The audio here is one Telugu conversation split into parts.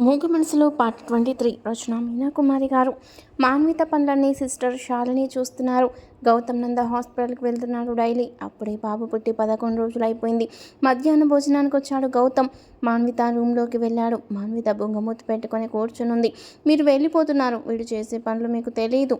మూగ మనసులో పార్ట్ ట్వంటీ త్రీ. రచన మీనాకుమారి గారు. మాన్విత పనులన్నీ సిస్టర్ శాలిని చూస్తున్నారు. గౌతమ్ నంద హాస్పిటల్కి వెళ్తున్నాడు డైలీ. అప్పుడే బాబు పుట్టి పదకొండు రోజులు అయిపోయింది మధ్యాహ్నం భోజనానికి వచ్చాడు గౌతమ్. మాన్విత రూమ్లోకి వెళ్ళాడు. మాన్విత బొంగమూతి పెట్టుకొని కూర్చునుంది. మీరు వెళ్ళిపోతున్నారు. వీడు చేసే పనులు మీకు తెలియదు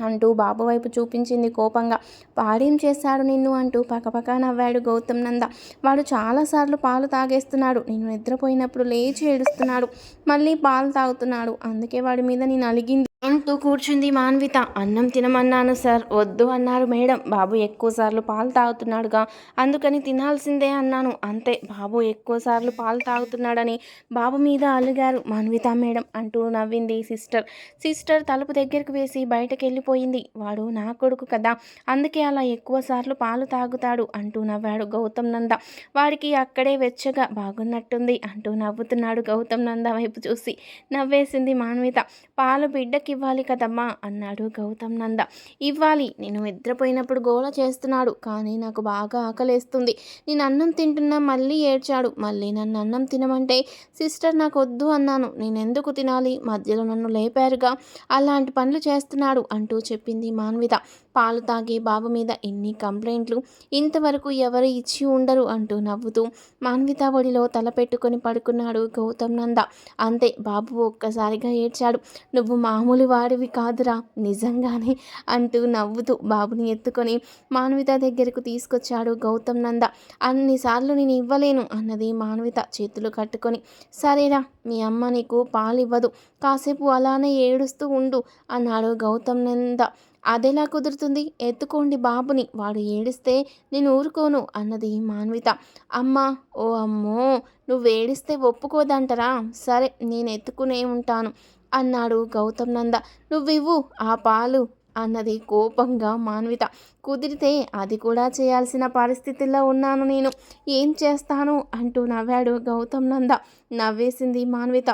అంటూ బాబు వైపు చూపించింది కోపంగా. వాడేం చేశాడు నిన్ను? అంటూ పక్కపక్క నవ్వాడు గౌతమ్ నంద. వాడు చాలాసార్లు పాలు తాగేస్తున్నాడు. నేను నిద్రపోయినప్పుడు లేచి ఏడుస్తున్నాడు. మళ్ళీ పాలు తాగుతున్నాడు. అందుకే వాడి మీద నేను అలిగింది. అంటూ కూర్చుంది మాన్విత. అన్నం తినమన్నాను సార్. వద్దు అన్నారు మేడం. బాబు ఎక్కువసార్లు పాలు తాగుతున్నాడుగా. అందుకని తినాల్సిందే అన్నాను. అంతే. బాబు ఎక్కువసార్లు పాలు తాగుతున్నాడని బాబు మీద అలిగారు మాన్విత మేడం అంటూ నవ్వింది సిస్టర్. సిస్టర్ తలుపు దగ్గరికి వేసి బయటకు వెళ్ళిపోయింది వాడు నా కొడుకు కదా. అందుకే అలా ఎక్కువసార్లు పాలు తాగుతాడు అంటూ నవ్వాడు గౌతమ్ నంద. వాడికి అక్కడే వెచ్చగా బాగున్నట్టుంది అంటూ నవ్వుతున్నాడు గౌతమ్ నంద వైపు చూసి. నవ్వేసింది మాన్విత. పాలు బిడ్డకి ఇవ్వాలి కదమ్మా అన్నాడు గౌతమ్ నంద. ఇవ్వాలి నేను నిద్రపోయినప్పుడు గోల చేస్తున్నాడు కానీ నాకు బాగా ఆకలేస్తుంది. నేను అన్నం తింటున్నా మళ్ళీ ఏడ్చాడు. మళ్ళీ నన్ను అన్నం తినమంటే సిస్టర్ నాకు వద్దు అన్నాను. నేను ఎందుకు తినాలి? మధ్యలో నన్ను లేపారుగా. అలాంటి పనులు చేస్తున్నాడు అంటూ చెప్పింది మాన్విత. పాలు తాగే బాబు మీద ఎన్ని కంప్లైంట్లు ఇంతవరకు ఎవరు ఇచ్చి ఉండరు అంటూ నవ్వుతూ మాన్విత ఒడిలో తల పెట్టుకొని పడుకున్నాడు గౌతమ్ నంద. అంతే బాబు ఒక్కసారిగా ఏడ్చాడు. నువ్వు మామూలు వాడివి కాదురా. నిజంగానే అంటూ నవ్వుతూ బాబుని ఎత్తుకొని మాన్విత దగ్గరకు తీసుకొచ్చాడు గౌతమ్ నంద. అన్నిసార్లు నేను ఇవ్వలేను అన్నది మాన్విత చేతులు కట్టుకొని. సరేరా మీ అమ్మ నీకు పాలు ఇవ్వదు కాసేపు అలానే ఏడుస్తూ ఉండు అన్నాడు గౌతమ్ నంద. అదెలా కుదురుతుంది? ఎత్తుకోండి బాబుని. వాడు ఏడిస్తే నేను ఊరుకోను అన్నది మాన్విత. అమ్మ ఓ అమ్మో నువ్వు ఏడిస్తే ఒప్పుకోదంటరా? సరే నేను ఎత్తుకునే ఉంటాను. అన్నాడు గౌతమ్ నంద నువ్వివ్వు ఆ పాలు అన్నది కోపంగా మాన్విత. కుదిరితే అది కూడా చేయాల్సిన పరిస్థితుల్లో ఉన్నాను నేను. ఏం చేస్తాను? అంటూ నవ్వాడు గౌతమ్ నంద నవ్వేసింది మాన్విత.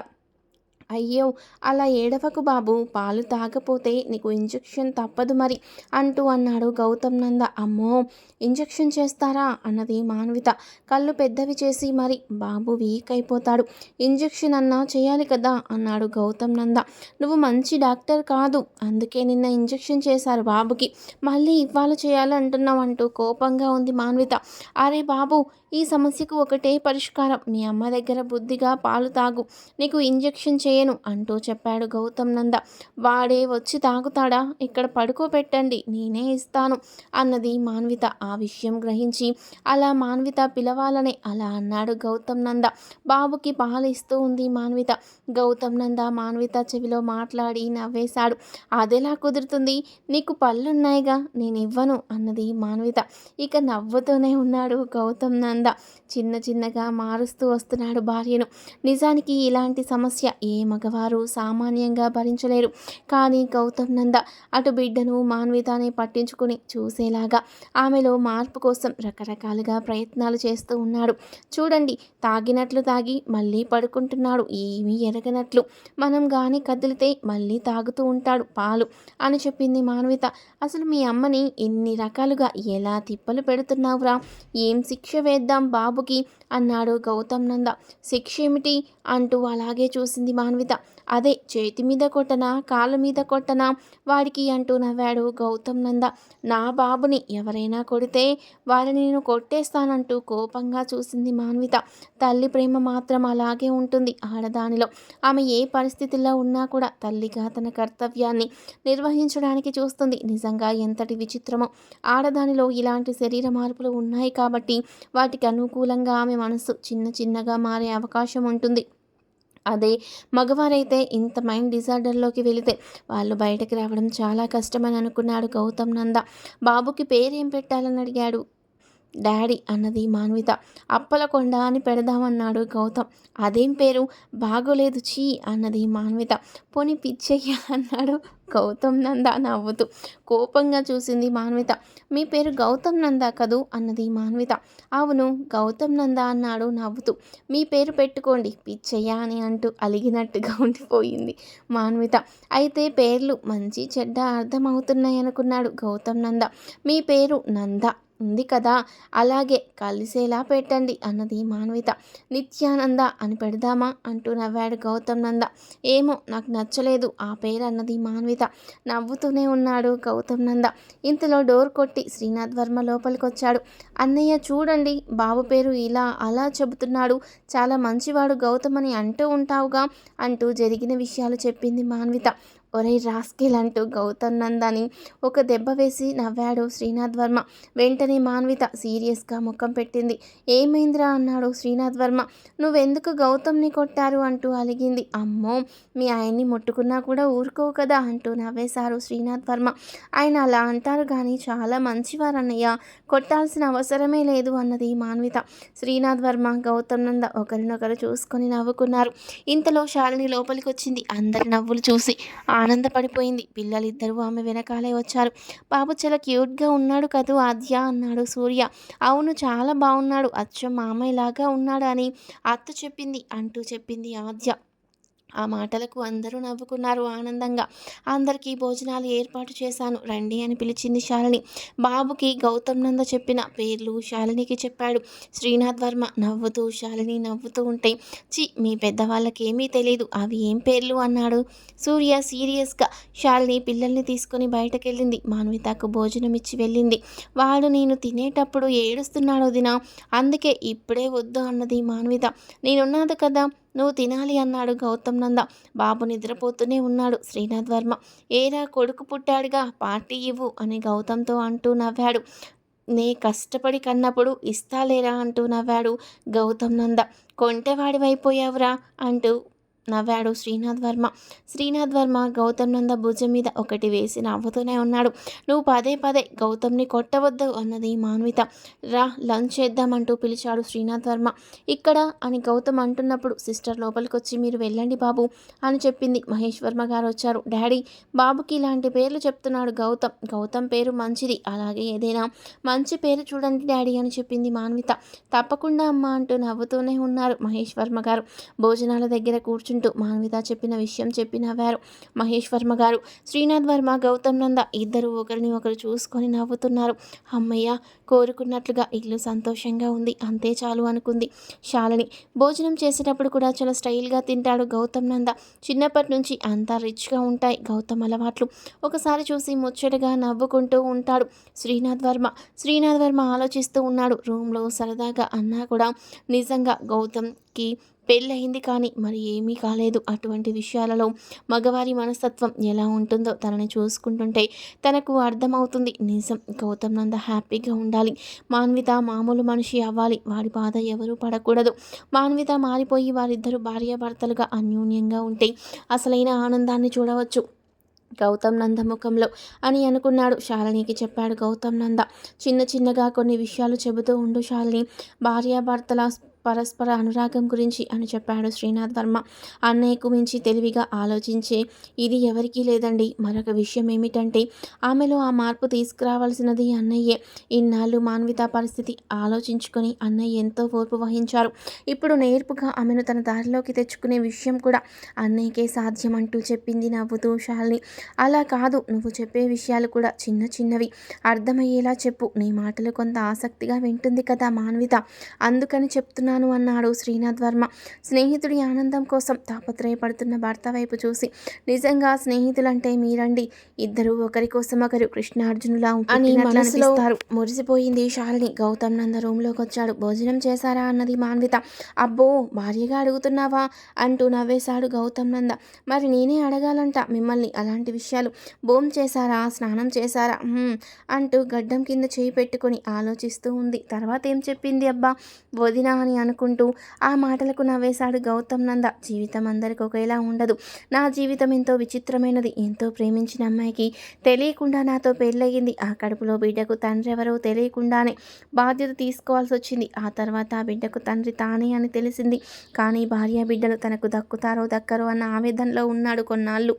అయ్యో అలా ఏడవకు బాబు పాలు తాగపోతే నీకు ఇంజెక్షన్ తప్పదు మరి అంటూ అన్నాడు గౌతమ్ నంద. అమ్మో ఇంజెక్షన్ చేస్తారా? అన్నది మాన్విత. కళ్ళు పెద్దవి చేసి మరి బాబు వీక్ అయిపోతాడు ఇంజెక్షన్ అన్నా చేయాలి కదా? అన్నాడు గౌతమ్ నంద. నువ్వు మంచి డాక్టర్ కాదు. అందుకే నిన్న ఇంజెక్షన్ చేశారు బాబుకి. మళ్ళీ ఇవ్వాలి చేయాలంటున్నావు అంటూ కోపంగా ఉంది మాన్విత. అరే బాబు ఈ సమస్యకు ఒకటే పరిష్కారం. మీ అమ్మ దగ్గర బుద్ధిగా పాలు తాగు. నీకు ఇంజెక్షన్ చేయను అంటూ చెప్పాడు గౌతమ్ నంద. వాడే వచ్చి తాగుతాడా? ఇక్కడ పడుకోబెట్టండి నేనే ఇస్తాను అన్నది మాన్విత ఆ విషయం గ్రహించి. అలా మాన్విత పిలవాలని అలా అన్నాడు గౌతమ్ నంద. బాబుకి పాలు ఇస్తూ ఉంది మాన్విత. గౌతమ్ నంద మాన్విత చెవిలో మాట్లాడి నవ్వేశాడు. అదెలా కుదురుతుంది? నీకు పళ్ళున్నాయిగా నేను ఇవ్వను అన్నది మాన్విత. ఇక నవ్వుతూనే ఉన్నాడు గౌతమ్ నంద నంద. చిన్న చిన్నగా మారుస్తూ వస్తున్నాడు భార్యను. నిజానికి ఇలాంటి సమస్య ఏ మగవారు సామాన్యంగా భరించలేరు. కానీ గౌతమ్ నంద అటు బిడ్డను మాన్వితానే పట్టించుకుని చూసేలాగా ఆమెలో మార్పు కోసం రకరకాలుగా ప్రయత్నాలు చేస్తూ ఉన్నాడు. చూడండి తాగినట్లు తాగి మళ్ళీ పడుకుంటున్నాడు. ఏమీ ఎరగనట్లు. మనం గాని కదిలితే మళ్ళీ తాగుతూ ఉంటాడు. పాలు అని చెప్పింది మాన్విత. అసలు మీ అమ్మని ఎన్ని రకాలుగా ఎలా తిప్పలు పెడుతున్నావురా? ఏం శిక్ష వేద్దాం బాబుకి? అన్నాడు గౌతమ్ నంద. శిక్ష ఏమిటి? అంటూ అలాగే చూసింది మాన్విత. అదే చేతి మీద కొట్టనా కాళ్ళ మీద కొట్టనా? వాడికి అంటూ నవ్వాడు గౌతమ్ నంద. నా బాబుని ఎవరైనా కొడితే వారిని నేను కొట్టేస్తానంటూ కోపంగా చూసింది మాన్విత. తల్లి ప్రేమ మాత్రం అలాగే ఉంటుంది ఆడదానిలో. ఆమె ఏ పరిస్థితుల్లో ఉన్నా కూడా తల్లిగా తన కర్తవ్యాన్ని నిర్వహించడానికి చూస్తుంది. నిజంగా ఎంతటి విచిత్రమో. ఆడదానిలో ఇలాంటి శరీర మార్పులు ఉన్నాయి కాబట్టి వాటికి అనుకూలంగా ఆమె మనసు చిన్న చిన్నగా మారే అవకాశం ఉంటుంది. అదే మగవారైతే ఇంత మైండ్ డిజార్డర్లోకి వెళితే వాళ్ళు బయటకు రావడం చాలా కష్టమని అనుకున్నాడు గౌతమ్ నంద. బాబుకి పేరేం పెట్టాలని అడిగాడు? డాడీ అన్నది మాన్విత. అప్పలకొండ అని పెడదామన్నాడు గౌతమ్. అదేం పేరు? బాగోలేదు చీ అన్నది మాన్విత. పోని పిచ్చయ్య అన్నాడు గౌతమ్ నంద నవ్వుతూ. కోపంగా చూసింది మాన్విత. మీ పేరు గౌతమ్ నంద కదూ? అన్నది మాన్విత. అవును గౌతమ్ నంద అన్నాడు నవ్వుతూ. మీ పేరు పెట్టుకోండి పిచ్చయ్య అని అంటూ అలిగినట్టుగా ఉండిపోయింది మాన్విత. అయితే పేర్లు మంచి చెడ్డ అర్థమవుతున్నాయి అనుకున్నాడు గౌతమ్ నంద. మీ పేరు నంద. ఉంది కదా. అలాగే కలిసేలా పెట్టండి అన్నది మాన్విత. నిత్యానంద అని పెడదామా అంటూ నవ్వాడు గౌతమ్ నంద. ఏమో నాకు నచ్చలేదు ఆ పేరు అన్నది మాన్విత. నవ్వుతూనే ఉన్నాడు గౌతమ్ నంద. ఇంతలో డోర్ కొట్టి శ్రీనాథ్ వర్మ లోపలికొచ్చాడు. అన్నయ్య చూడండి బాబు పేరు ఇలా అలా చెబుతున్నాడు. చాలా మంచివాడు గౌతమ్ అని అంటూ ఉంటావుగా అంటూ జరిగిన విషయాలు చెప్పింది మాన్విత. ఒరే రాస్కిల్ అంటూ గౌతమ్ నందని ఒక దెబ్బ వేసి నవ్వాడు శ్రీనాథ్ వర్మ. వెంటనే మాన్విత సీరియస్గా ముఖం పెట్టింది. ఏమైందిరా అన్నాడు శ్రీనాథ్ వర్మ. నువ్వెందుకు గౌతమ్ని కొట్టారు? అంటూ అలిగింది. అమ్మో మీ ఆయన్ని ముట్టుకున్నా కూడా ఊరుకోవు కదా? అంటూ నవ్వేశారు శ్రీనాథ్ వర్మ. ఆయన అలా అంటారు కానీ చాలా మంచివారన్నయ్య. కొట్టాల్సిన అవసరమే లేదు అన్నది మాన్విత. శ్రీనాథ్ వర్మ గౌతమ్ నంద ఒకరినొకరు చూసుకొని నవ్వుకున్నారు. ఇంతలో శాలిని లోపలికి వచ్చింది అందరి నవ్వులు చూసి ఆనందపడిపోయింది. పిల్లలిద్దరూ ఆమె వెనకాలే వచ్చారు. బాబు చాలా క్యూట్గా ఉన్నాడు కదూ ఆద్య అన్నాడు సూర్య. అవును చాలా బాగున్నాడు అచ్చం మామయ్యలాగా ఉన్నాడు అని అత్త చెప్పింది అంటూ చెప్పింది ఆద్య. ఆ మాటలకు అందరూ నవ్వుకున్నారు ఆనందంగా. అందరికీ భోజనాలు ఏర్పాటు చేశాను. రండి అని పిలిచింది శాలిని. బాబుకి గౌతమ్ నంద చెప్పిన పేర్లు శాలినికి చెప్పాడు. శ్రీనాథ్ వర్మ నవ్వుతూ శాలిని నవ్వుతూ ఉంటే చి మీ పెద్దవాళ్ళకి ఏమీ తెలియదు అవి ఏం పేర్లు అన్నాడు. సూర్య సీరియస్గా శాలిని పిల్లల్ని తీసుకొని బయటకెళ్ళింది. మాన్వితకు భోజనం ఇచ్చి వెళ్ళింది. వాడు నేను తినేటప్పుడు ఏడుస్తున్నాడు దినా అందుకే ఇప్పుడే వద్దు అన్నది మాన్విత. నేనున్నది కదా? నువ్వు తినాలి అన్నాడు గౌతమ్ నంద. బాబు నిద్రపోతూనే ఉన్నాడు. శ్రీనాథ్ వర్మ ఏరా కొడుకు పుట్టాడుగా పార్టీ ఇవ్వు అని గౌతమ్తో అంటూ నవ్వాడు. నే కష్టపడి కన్నప్పుడు ఇస్తాలేరా అంటూ నవ్వాడు గౌతమ్ నంద. కొంటెవాడివైపోయావురా అంటూ నవ్వాడు శ్రీనాథ్ వర్మ. శ్రీనాథ్ వర్మ గౌతమ్ నంద భుజం మీద ఒకటి వేసి నవ్వుతూనే ఉన్నాడు. నువ్వు పదే పదే గౌతమ్ని కొట్టవద్దు అన్నది మాన్విత. రా లంచ్ చేద్దామంటూ పిలిచాడు శ్రీనాథ్ వర్మ. ఇక్కడ అని గౌతమ్ అంటున్నప్పుడు సిస్టర్ లోపలికి వచ్చి మీరు వెళ్ళండి బాబు అని చెప్పింది. మహేష్ వర్మ గారు వచ్చారు. డాడీ బాబుకి ఇలాంటి పేర్లు చెప్తున్నాడు గౌతమ్. గౌతమ్ పేరు మంచిది అలాగే ఏదైనా మంచి పేరు చూడండి డాడీ అని చెప్పింది మాన్విత. తప్పకుండా అమ్మ అంటూ నవ్వుతూనే ఉన్నారు మహేష్ వర్మ గారు. భోజనాల దగ్గర కూర్చుని కూర్చుంటూ మాన్విత చెప్పిన విషయం చెప్పి నవ్వారు మహేష్ వర్మ గారు శ్రీనాథ్ వర్మ గౌతమ్ నంద ఇద్దరు ఒకరిని ఒకరు చూసుకొని నవ్వుతున్నారు. అమ్మయ్య కోరుకున్నట్లుగా ఇల్లు సంతోషంగా ఉంది. అంతే చాలు అనుకుంది శాలిని. భోజనం చేసేటప్పుడు కూడా చాలా స్టైల్గా తింటాడు గౌతమ్ నంద. చిన్నప్పటి నుంచి అంతా రిచ్గా ఉంటాయి గౌతమ్ అలవాట్లు. ఒకసారి చూసి ముచ్చటగా నవ్వుకుంటూ ఉంటాడు శ్రీనాథ్ వర్మ. శ్రీనాథ్ వర్మ ఆలోచిస్తూ ఉన్నాడు రూమ్లో సరదాగా అన్నా కూడా నిజంగా గౌతమ్కి పెళ్ళయింది కానీ మరి ఏమీ కాలేదు. అటువంటి విషయాలలో మగవారి మనస్తత్వం ఎలా ఉంటుందో తనని చూసుకుంటుంటే తనకు అర్థమవుతుంది. నిజం గౌతమ్ నంద హ్యాపీగా ఉండాలి. మాన్విత మామూలు మనిషి అవ్వాలి. వాడి బాధ ఎవరూ పడకూడదు. మాన్విత మారిపోయి వారిద్దరూ భార్యాభర్తలుగా అన్యోన్యంగా ఉంటే అసలైన ఆనందాన్ని చూడవచ్చు. గౌతమ్ నంద ముఖంలో అని అనుకున్నాడు. శాలినికి చెప్పాడు గౌతమ్ నంద. చిన్న చిన్నగా కొన్ని విషయాలు చెబుతూ ఉండు శాలిని. భార్యాభర్తల పరస్పర అనురాగం గురించి అని చెప్పాడు శ్రీనాథ్ వర్మ. అన్నయ్యకు మించి తెలివిగా ఆలోచించే ఇది ఎవరికీ లేదండి. మరొక విషయం ఏమిటంటే ఆమెలో ఆ మార్పు తీసుకురావాల్సినది అన్నయ్యే. ఇన్నాళ్ళు మాన్విత పరిస్థితి ఆలోచించుకొని అన్నయ్య ఎంతో ఓర్పు వహించారు. ఇప్పుడు నేర్పుగా ఆమెను తన దారిలోకి తెచ్చుకునే విషయం కూడా అన్నయ్యకే సాధ్యం అంటూ చెప్పింది నవ్వుతూ శాలిని అలా కాదు నువ్వు చెప్పే విషయాలు కూడా చిన్న చిన్నవి. అర్థమయ్యేలా చెప్పు. నీ మాటలు కొంత ఆసక్తిగా వింటుంది కదా మాన్విత. అందుకని చెప్తున్నా చేస్తున్నాను అన్నాడు శ్రీనాథ్ వర్మ స్నేహితుడి ఆనందం కోసం తాపత్రయపడుతున్న భర్త వైపు చూసి నిజంగా స్నేహితులంటే మీరండి. ఇద్దరు ఒకరి కోసం ఒకరు కృష్ణార్జునులా అని మనసులో మురిసిపోయింది శాలిని. గౌతమ్ నంద రూమ్లోకి వచ్చాడు. భోజనం చేశారా? అన్నది మాన్విత. అబ్బో భార్యగా అడుగుతున్నావా? అంటూ నవ్వేశాడు గౌతమ్ నంద. మరి నేనే అడగాలంట మిమ్మల్ని అలాంటి విషయాలు. భోం చేశారా? స్నానం చేశారా? అంటూ గడ్డం కింద చేయి పెట్టుకొని ఆలోచిస్తూ ఉంది. తర్వాత ఏం చెప్పింది అబ్బా? వదిన అని అనుకుంటూ ఆ మాటలకు నవ్వేశాడు గౌతమ్ నంద. జీవితం అందరికి ఒకేలా ఉండదు. నా జీవితం ఎంతో విచిత్రమైనది. ఎంతో ప్రేమించిన అమ్మాయికి తెలియకుండా నాతో పెళ్ళయింది ఆ కడుపులో బిడ్డకు తండ్రి ఎవరో తెలియకుండానే బాధ్యత తీసుకోవాల్సి వచ్చింది. ఆ తర్వాత ఆ బిడ్డకు తండ్రి తానే అని తెలిసింది. కానీ భార్య బిడ్డలు తనకు దక్కుతారో దక్కరో అన్న ఆవేదనలో ఉన్నాడు కొన్నాళ్ళు.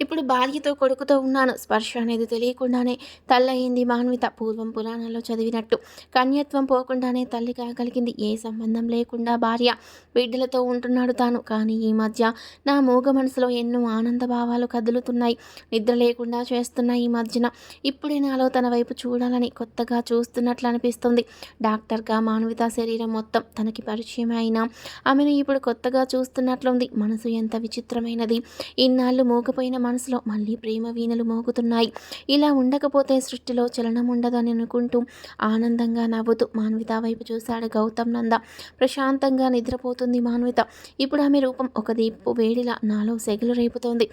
ఇప్పుడు భార్యతో కొడుకుతో ఉన్నాను. స్పర్శ అనేది తెలియకుండానే తల్లయింది మాన్విత. పూర్వం పురాణాల్లో చదివినట్టు కన్యత్వం పోకుండానే తల్లి కాగలిగింది. ఏ సంబంధం లేకుండా భార్య బిడ్డలతో ఉంటున్నాడు తాను. కానీ ఈ మధ్య నా మూగ మనసులో ఎన్నో ఆనంద భావాలు కదులుతున్నాయి. నిద్ర లేకుండా చేస్తున్నాయి ఈ మధ్యన ఇప్పుడే నాలో తన వైపు చూడాలని కొత్తగా చూస్తున్నట్లు అనిపిస్తుంది. డాక్టర్గా మాన్విత శరీరం మొత్తం తనకి పరిచయం అయినా ఆమెను ఇప్పుడు కొత్తగా చూస్తున్నట్లుంది. మనసు ఎంత విచిత్రమైనది. ఇన్నాళ్ళు మూగపోయిన మనసులో మళ్ళీ ప్రేమ వీణలు మోగుతున్నాయి. ఇలా ఉండకపోతే సృష్టిలో చలనం ఉండదని అనుకుంటూ ఆనందంగా నవ్వుతూ మాన్విత వైపు చూశాడు గౌతమ్ నంద. ప్రశాంతంగా నిద్రపోతుంది మాన్విత. ఇప్పుడు ఆమె రూపం ఒక దీపు వేడిలా నాలో సెగలు రేపుతోంది.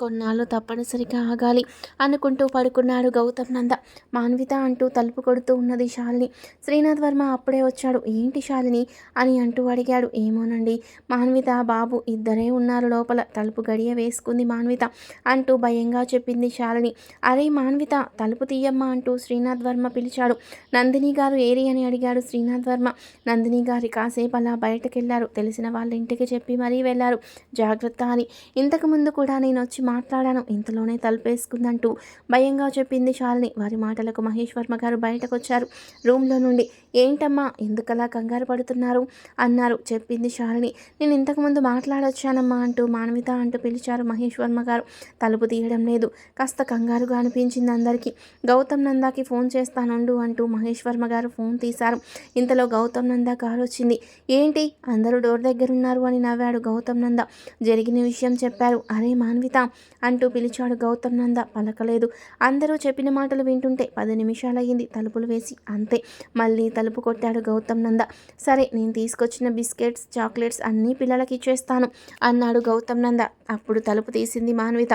కొన్నాళ్ళు తప్పనిసరిగా ఆగాలి అనుకుంటూ పడుకున్నాడు గౌతమ్ నంద. మాన్విత అంటూ తలుపు కొడుతూ ఉన్నది శాలిని. శ్రీనాథ్ వర్మ అప్పుడే వచ్చాడు. ఏంటి శాలిని? అని అంటూ అడిగాడు. ఏమోనండి. మాన్విత బాబు ఇద్దరే ఉన్నారు లోపల. తలుపు గడియ వేసుకుంది మాన్విత. మాన్విత అంటూ భయంగా చెప్పింది శాలిని. అరే మాన్విత తలుపు తీయమ్మా అంటూ శ్రీనాథ్ వర్మ పిలిచాడు. నందిని గారు ఏరి అని అడిగాడు శ్రీనాథ్ వర్మ. నందిని గారి కాసేపు అలా బయటకెళ్ళారు. తెలిసిన వాళ్ళ ఇంటికి చెప్పి మరీ వెళ్ళారు. జాగ్రత్త అని. ఇంతకుముందు కూడా నేను వచ్చి మాట్లాడాను. ఇంతలోనే తలుపేసుకుందంటూ భయంగా చెప్పింది శాలిని. వారి మాటలకు మహేష్ వర్మ గారు బయటకు వచ్చారు రూమ్లో నుండి ఏంటమ్మా ఎందుకలా కంగారు పడుతున్నారు? అన్నారు. చెప్పింది శాలిని. నేను ఇంతకుముందు మాట్లాడొచ్చానమ్మా అంటూ మాన్విత అంటూ పిలిచారు మహేష్ వర్మ గారు. తలుపు తీయడం లేదు. కాస్త కంగారుగా అనిపించింది అందరికీ. గౌతమ్ నందాకి ఫోన్ చేస్తానుండు అంటూ మహేష్ వర్మ గారు ఫోన్ తీశారు. ఇంతలో గౌతమ్ నందా కారు వచ్చింది. ఏంటి? అందరూ డోర్ దగ్గర ఉన్నారు అని నవ్వాడు గౌతమ్ నంద. జరిగిన విషయం చెప్పారు. అరే మాన్విత! అంటూ పిలిచాడు గౌతమ్ నంద. పలకలేదు. అందరూ చెప్పిన మాటలు వింటుంటే పది నిమిషాలయ్యింది తలుపులు వేసి. అంతే. మళ్ళీ తలుపు కొట్టాడు గౌతమ్ నంద. సరే నేను తీసుకొచ్చిన బిస్కెట్స్ చాక్లెట్స్ అన్నీ పిల్లలకి ఇచ్చేస్తాను అన్నాడు గౌతమ్ నంద. అప్పుడు తలుపు తీసింది మాన్విత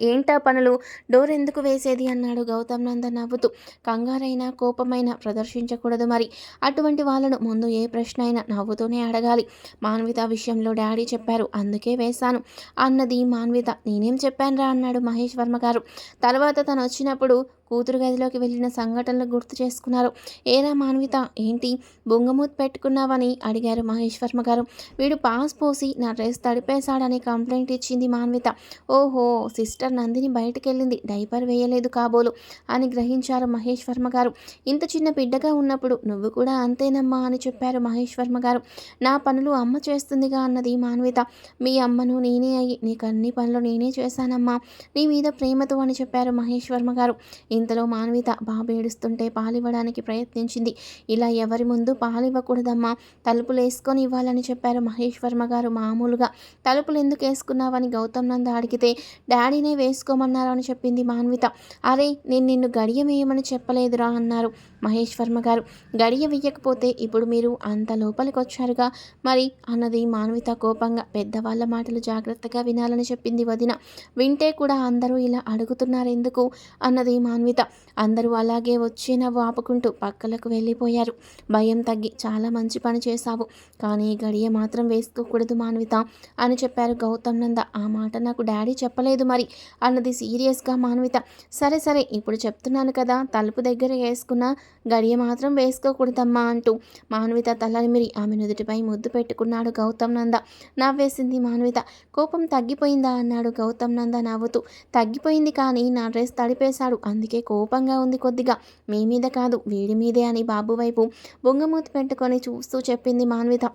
ఏంటా పనులు? డోర్ ఎందుకు వేసేది? అన్నాడు గౌతమ్ నంద నవ్వుతూ. కంగారైనా కోపమైనా ప్రదర్శించకూడదు మరి. అటువంటి వాళ్ళను ముందు ఏ ప్రశ్న అయినా నవ్వుతూనే అడగాలి. మాన్విత విషయంలో డాడీ చెప్పారు అందుకే వేశాను. అన్నది మాన్విత. నేనేం చెప్పానురా? అన్నాడు మహేష్ వర్మ గారు. తర్వాత తను వచ్చినప్పుడు కూతురు గదిలోకి వెళ్ళిన సంఘటనలు గుర్తు చేసుకున్నారు. ఏరా మాన్విత ఏంటి? బొంగమూత్ పెట్టుకున్నావని? అడిగారు మహేశ్వర్మ గారు. వీడు పాస్ పోసి నా డ్రెస్ తడిపేశాడని కంప్లైంట్ ఇచ్చింది మాన్విత. ఓహో సిస్టర్ నందిని బయటకెళ్ళింది. డైపర్ వేయలేదు కాబోలు అని గ్రహించారు మహేష్ వర్మ గారు. ఇంత చిన్న బిడ్డగా ఉన్నప్పుడు నువ్వు కూడా అంతేనమ్మా అని చెప్పారు మహేష్ వర్మ గారు. నా పనులు అమ్మ చేస్తుందిగా అన్నది మాన్విత. మీ అమ్మను నేనే అయ్యి నీకు అన్ని పనులు నేనే చేశానమ్మా. నీ మీద ప్రేమతో అని చెప్పారు మహేష్ వర్మ గారు. ఇంతలో మాన్విత బాబు ఏడుస్తుంటే పాలివ్వడానికి ప్రయత్నించింది. ఇలా ఎవరి ముందు పాలివ్వకూడదమ్మా. తలుపులు వేసుకొని ఇవ్వాలని చెప్పారు మహేష్ వర్మ గారు మామూలుగా. తలుపులు ఎందుకు వేసుకున్నావని గౌతమ్ నంద అడిగితే డాడీనే వేసుకోమన్నారు అని చెప్పింది మాన్విత. అరే నేను నిన్ను గడియ వేయమని చెప్పలేదురా అన్నారు మహేష్ వర్మ గారు. గడియ వేయకపోతే ఇప్పుడు మీరు అంత లోపలికి వచ్చారుగా? మరి అన్నది మాన్విత కోపంగా. పెద్దవాళ్ళ మాటలు జాగ్రత్తగా వినాలని చెప్పింది వదిన. వింటే కూడా అందరూ ఇలా అడుగుతున్నారు ఎందుకు అన్నది మాన్విత అందరూ అలాగే వచ్చి నవ్వు ఆపుకుంటూ పక్కలకు వెళ్ళిపోయారు. భయం తగ్గి చాలా మంచి పని చేశావు. కానీ గడియ మాత్రం వేసుకోకూడదు మాన్విత అని చెప్పారు గౌతమ్ నంద. ఆ మాట నాకు డాడీ చెప్పలేదు మరి అన్నది సీరియస్గా మాన్విత. సరే సరే ఇప్పుడు చెప్తున్నాను కదా తలుపు దగ్గర వేసుకున్న గడియ మాత్రం వేసుకోకూడదమ్మా అంటూ మాన్విత తలనిమిరి ఆమె నుదుటిపై ముద్దు పెట్టుకున్నాడు గౌతమ్ నంద. నవ్వేసింది మాన్విత. కోపం తగ్గిపోయిందా అన్నాడు గౌతమ్ నంద నవ్వుతూ. తగ్గిపోయింది కానీ నా డ్రెస్ తడిపేశాడు. అందుకే కోపంగా ఉంది కొద్దిగా. మీ మీద కాదు వీడి మీదే అని బాబు వైపు బొంగమూతి పెట్టుకొని చూస్తూ చెప్పింది మాన్విత.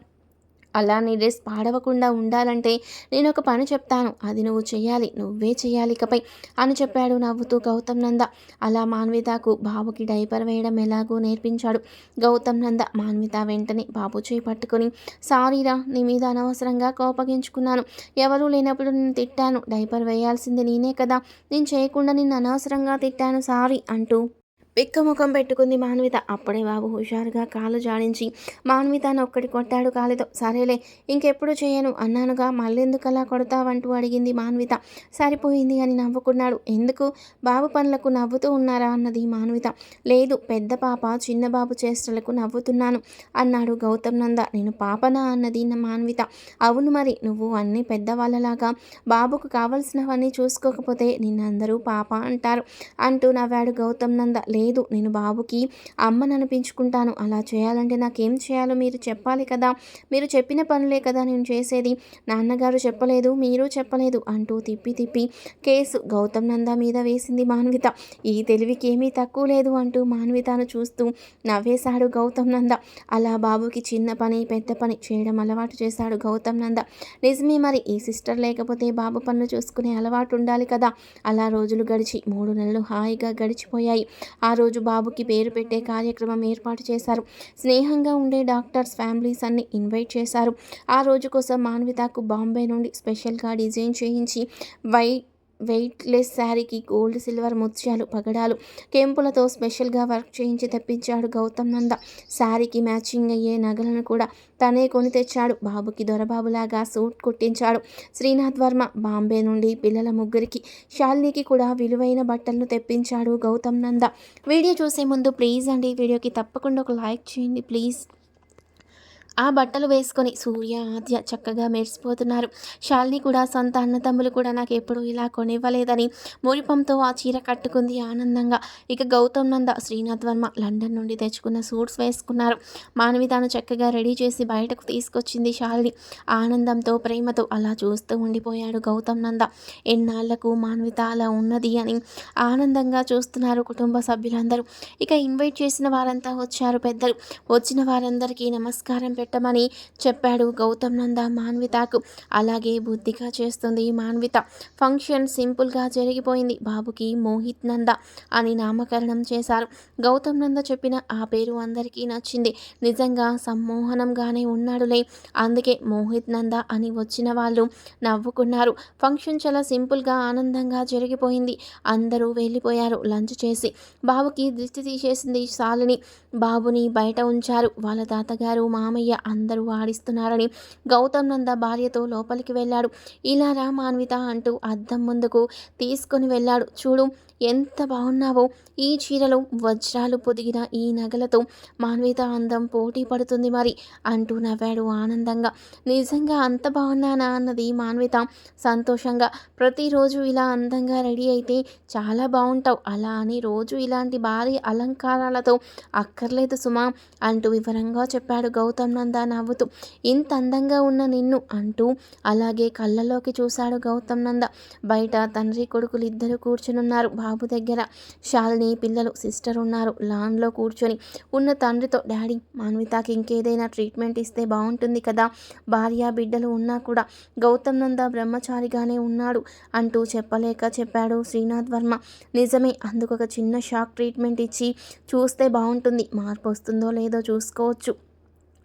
అలా నీ డ్రెస్ పాడవకుండా ఉండాలంటే నేను ఒక పని చెప్తాను. అది నువ్వు చేయాలి నువ్వే చేయాలి ఇకపై అని చెప్పాడు నవ్వుతూ గౌతమ్ నంద. అలా మాన్వితకు బాబుకి డైపర్ వేయడం ఎలాగో నేర్పించాడు గౌతమ్ నంద. మాన్విత వెంటనే బాబు చేయి పట్టుకొని సారీరా నీ మీద అనవసరంగా కోపగించుకున్నాను. ఎవరూ లేనప్పుడు నేను తిట్టాను. డైపర్ వేయాల్సింది నేనే కదా. నేను చేయకుండా నిన్ను అనవసరంగా తిట్టాను సారీ అంటూ ముఖం పెట్టుకుంది మాన్విత. అప్పుడే బాబు హుషారుగా కాలు జాడించి మాన్వితను ఒక్కటి కొట్టాడు కాలుతో. సరేలే ఇంకెప్పుడు చేయను అన్నానుగా. మళ్ళెందుకు అలా కొడతావంటూ అడిగింది మాన్విత. సరిపోయింది అని నవ్వుకున్నాడు. ఎందుకు? బాబు పనులకు నవ్వుతూ ఉన్నారా? అన్నది మాన్విత. లేదు పెద్ద పాప చిన్న బాబు చేష్టలకు నవ్వుతున్నాను అన్నాడు గౌతమ్ నంద. నేను పాపనా? అన్నది మాన్విత. అవును మరి నువ్వు అన్ని పెద్దవాళ్ళలాగా బాబుకు కావలసినవన్నీ చూసుకోకపోతే నిన్నందరూ పాప అంటారు అంటూ నవ్వాడు గౌతమ్ నంద. లేదు లేదు నేను బాబుకి అమ్మని అనిపించుకుంటాను అలా చేయాలంటే నాకేం చేయాలో మీరు చెప్పాలి కదా. మీరు చెప్పిన పనులే కదా నేను చేసేది. నాన్నగారు చెప్పలేదు మీరు చెప్పలేదు అంటూ తిప్పి తిప్పి కేసు గౌతమ్ నంద మీద వేసింది మాన్విత. ఈ తెలివికి ఏమీ తక్కువ లేదు అంటూ మాన్వితను చూస్తూ నవ్వేశాడు గౌతమ్ నంద. అలా బాబుకి చిన్న పని పెద్ద పని చేయడం అలవాటు చేశాడు గౌతమ్ నంద. నిజమే మరి ఈ సిస్టర్ లేకపోతే బాబు పనులు చూసుకునే అలవాటు ఉండాలి కదా. అలా రోజులు గడిచి మూడు నెలలు హాయిగా గడిచిపోయాయి. ఆ రోజు బాబుకి పేరు పెట్టే కార్యక్రమం ఏర్పాటు చేశారు. స్నేహంగా ఉండే డాక్టర్స్ ఫ్యామిలీస్ అన్ని ఇన్వైట్ చేశారు. ఆ రోజు కోసం మాన్వితకు బాంబే నుండి స్పెషల్గా డిజైన్ చేయించి వై వెయిట్లెస్ శారీకి గోల్డ్ సిల్వర్ ముత్యాలు పగడాలు కెంపులతో స్పెషల్గా వర్క్ చేయించి తెప్పించాడు గౌతమ్ నంద. శారీకి మ్యాచింగ్ అయ్యే నగలను కూడా తనే కొని తెచ్చాడు. బాబుకి దొరబాబులాగా సూట్ కుట్టించాడు. శ్రీనాథ్ వర్మ బాంబే నుండి పిల్లల ముగ్గురికి షాలినికి కూడా విలువైన బట్టలను తెప్పించాడు గౌతమ్ నంద. వీడియో చూసే ముందు ప్లీజ్ అండి వీడియోకి తప్పకుండా ఒక లైక్ చేయండి ప్లీజ్. ఆ బట్టలు వేసుకొని సూర్య ఆద్య చక్కగా మెరిసిపోతున్నారు. శాలిని కూడా సొంత అన్నతమ్ములు కూడా నాకు ఎప్పుడు ఇలా కొనివ్వలేదని మురిపంతో ఆ చీర కట్టుకుంది ఆనందంగా. ఇక గౌతమ్ నంద శ్రీనాథ్ వర్మ లండన్ నుండి తెచ్చుకున్న సూట్స్ వేసుకున్నారు. మానవితాను చక్కగా రెడీ చేసి బయటకు తీసుకొచ్చింది శాలిని. ఆనందంతో ప్రేమతో అలా చూస్తూ ఉండిపోయాడు గౌతమ్ నంద. ఎన్నాళ్ళకు మానవిత అలా ఉన్నది అని ఆనందంగా చూస్తున్నారు కుటుంబ సభ్యులందరూ. ఇక ఇన్వైట్ చేసిన వారంతా వచ్చారు పెద్దలు. వచ్చిన వారందరికీ నమస్కారం పెట్టమని చెప్పాడు గౌతమ్ నంద మాన్వితకు. అలాగే బుద్ధిగా చేస్తుంది మాన్విత. ఫంక్షన్ సింపుల్గా జరిగిపోయింది. బాబుకి మోహిత్ నంద అని నామకరణం చేశారు. గౌతమ్ నంద చెప్పిన ఆ పేరు అందరికీ నచ్చింది. నిజంగా సమ్మోహనంగానే ఉన్నాడులే. అందుకే మోహిత్ నంద అని వచ్చిన వాళ్ళు నవ్వుకున్నారు. ఫంక్షన్ చాలా సింపుల్గా ఆనందంగా జరిగిపోయింది. అందరూ వెళ్ళిపోయారు లంచ్ చేసి. బాబుకి దృష్టి తీసేసింది శాలిని. బాబుని బయట ఉంచారు. వాళ్ళ తాతగారు మామయ్య అందరూ ఆడిస్తున్నారని గౌతమ్ నంద భార్యతో లోపలికి వెళ్ళాడు. ఇలా రా మాన్విత అంటూ అద్దం ముందుకు తీసుకొని వెళ్ళాడు. చూడు ఎంత బాగున్నావో. ఈ చీరలో వజ్రాలు పొదిగిన ఈ నగలతో మాన్విత అందం పోటీ పడుతుంది మరి అంటూ నవ్వాడు ఆనందంగా. నిజంగా అంత బాగున్నానా అన్నది మాన్విత సంతోషంగా. ప్రతిరోజు ఇలా అందంగా రెడీ అయితే చాలా బాగుంటావు. అలా అని రోజు ఇలాంటి భారీ అలంకారాలతో అక్కర్లేదు సుమా అంటూ వివరంగా చెప్పాడు గౌతమ్ నంద నవ్వుతూ. ఇంత అందంగా ఉన్న నిన్ను అంటూ అలాగే కళ్ళలోకి చూశాడు గౌతమ్ నంద. బయట తండ్రి కొడుకులు ఇద్దరు కూర్చునున్నారు. బాబు దగ్గర. శాలిని పిల్లలు సిస్టర్ ఉన్నారు. లాన్లో కూర్చొని ఉన్న తండ్రితో డాడీ మాన్వితాకి ఇంకేదైనా ట్రీట్మెంట్ ఇస్తే బాగుంటుంది కదా. భార్య బిడ్డలు ఉన్నా కూడా గౌతమ్ నంద బ్రహ్మచారిగానే ఉన్నాడు అంటూ చెప్పలేక చెప్పాడు శ్రీనాథ్ వర్మ. నిజమే అందుకు ఒక చిన్న షాక్ ట్రీట్మెంట్ ఇచ్చి చూస్తే బాగుంటుంది. మార్పు వస్తుందో లేదో చూసుకోవచ్చు.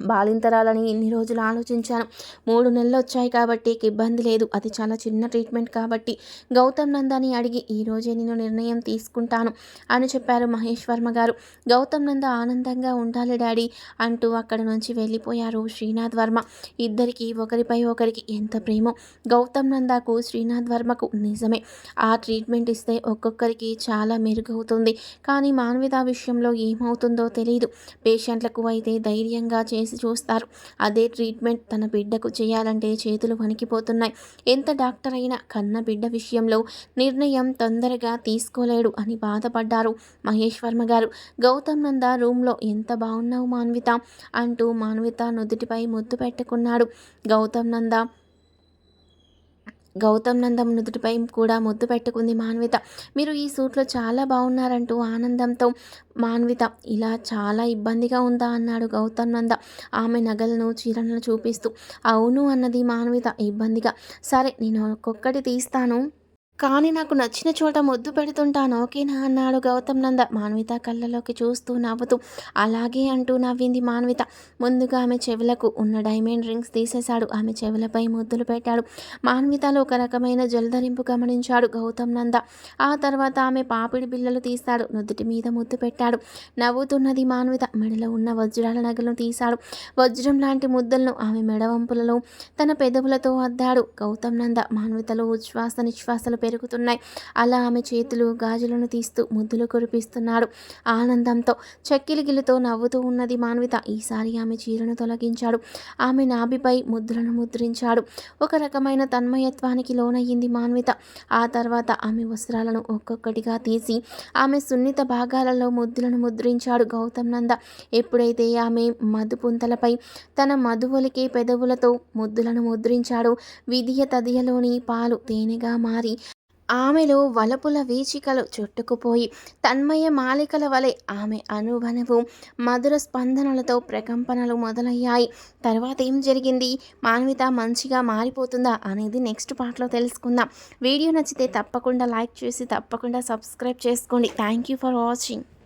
బాలింతరాలని ఇన్ని రోజులు ఆలోచించాను. మూడు నెలలు వచ్చాయి కాబట్టి ఇబ్బంది లేదు. అది చాలా చిన్న ట్రీట్మెంట్ కాబట్టి గౌతమ్ నందాని అడిగి ఈరోజే నేను నిర్ణయం తీసుకుంటాను అని చెప్పారు మహేష్ వర్మ గారు. గౌతమ్ నంద ఆనందంగా ఉండాలి డాడీ అంటూ అక్కడ నుంచి వెళ్ళిపోయారు శ్రీనాథ్ వర్మ. ఇద్దరికి ఒకరిపై ఒకరికి ఎంత ప్రేమో గౌతమ్ నందాకు శ్రీనాథ్ వర్మకు నిజమే. ఆ ట్రీట్మెంట్ ఇస్తే ఒక్కొక్కరికి చాలా మెరుగవుతుంది. కానీ మానవిత విషయంలో ఏమవుతుందో తెలియదు పేషెంట్లకు అయితే ధైర్యంగా చేసి చేసి చూస్తారు. అదే ట్రీట్మెంట్ తన బిడ్డకు చేయాలంటే చేతులు వణికిపోతున్నాయి. ఎంత డాక్టర్ అయినా కన్న బిడ్డ విషయంలో నిర్ణయం తొందరగా తీసుకోలేడు అని బాధపడ్డారు మహేష్ వర్మ గారు. గౌతమ్ నంద రూమ్లో ఎంత బాగున్నావు మాన్విత అంటూ మాన్విత నుదుటిపై ముద్దు పెట్టుకున్నాడు. గౌతమ్ నంద గౌతమ్ నందం నుదుటిపై కూడా ముద్దు పెట్టుకుంది మాన్విత. మీరు ఈ సూట్లో చాలా బాగున్నారంటూ ఆనందంతో మాన్విత. ఇలా చాలా ఇబ్బందిగా ఉందా అన్నాడు గౌతమ్ నంద. ఆమె నగలను చీరలను చూపిస్తూ. అవును అన్నది మాన్విత ఇబ్బందిగా. సరే నేను ఒక్కొక్కటి తీస్తాను. కానీ నాకు నచ్చిన చోట ముద్దు పెడుతుంటాను ఓకేనా? అన్నాడు గౌతమ్ నంద. మాన్విత కళ్ళలోకి చూస్తూ నవ్వుతూ అలాగే అంటూ నవ్వింది మాన్విత. ముందుగా ఆమె చెవులకు ఉన్న డైమండ్ రింగ్స్ తీసేశాడు. ఆమె చెవులపై ముద్దులు పెట్టాడు. మాన్వితలో ఒక రకమైన జలధరింపు గమనించాడు గౌతమ్ నంద. ఆ తర్వాత ఆమె పాపిడి బిల్లలు తీశాడు నుదుటి మీద ముద్దు పెట్టాడు. నవ్వుతున్నది మాన్విత. మెడలో ఉన్న వజ్రాల నగలను తీశాడు. వజ్రం లాంటి ముద్దలను ఆమె మెడవంపులలో తన పెదవులతో అద్దాడు గౌతమ్ నంద. మాన్వితలో ఉచ్ఛ్వాస నిశ్వాసలు పెరుగుతున్నాయి అలా ఆమె చేతులు గాజులను తీస్తూ ముద్దులు కురిపిస్తున్నాడు ఆనందంతో. చక్కిలిగిలితో నవ్వుతూ ఉన్నది మాన్విత. ఈసారి ఆమె చీరను తొలగించాడు. ఆమె నాభిపై ముద్దులను ముద్రించాడు. ఒక రకమైన తన్మయత్వానికి లోనయ్యింది మాన్విత. ఆ తర్వాత ఆమె వస్త్రాలను ఒక్కొక్కటిగా తీసి ఆమె సున్నిత భాగాలలో ముద్దులను ముద్రించాడు గౌతమ్ నంద. ఎప్పుడైతే ఆమె మధుపుంతలపై తన మధువలికే పెదవులతో ముద్దులను ముద్రించాడు విధియ తదియలోని పాలు తేనెగా మారి ఆమెలో వలపుల వీచికలు చుట్టుకుపోయి తన్మయ మాలికల వలె ఆమె అనుభవము మధుర స్పందనలతో ప్రకంపనలు మొదలయ్యాయి. తర్వాత ఏం జరిగింది? మాన్విత మంచిగా మారిపోతుందా అనేది నెక్స్ట్ పార్ట్లో తెలుసుకుందాం. వీడియో నచ్చితే తప్పకుండా లైక్ చేసి తప్పకుండా సబ్స్క్రైబ్ చేసుకోండి. Thank you for watching.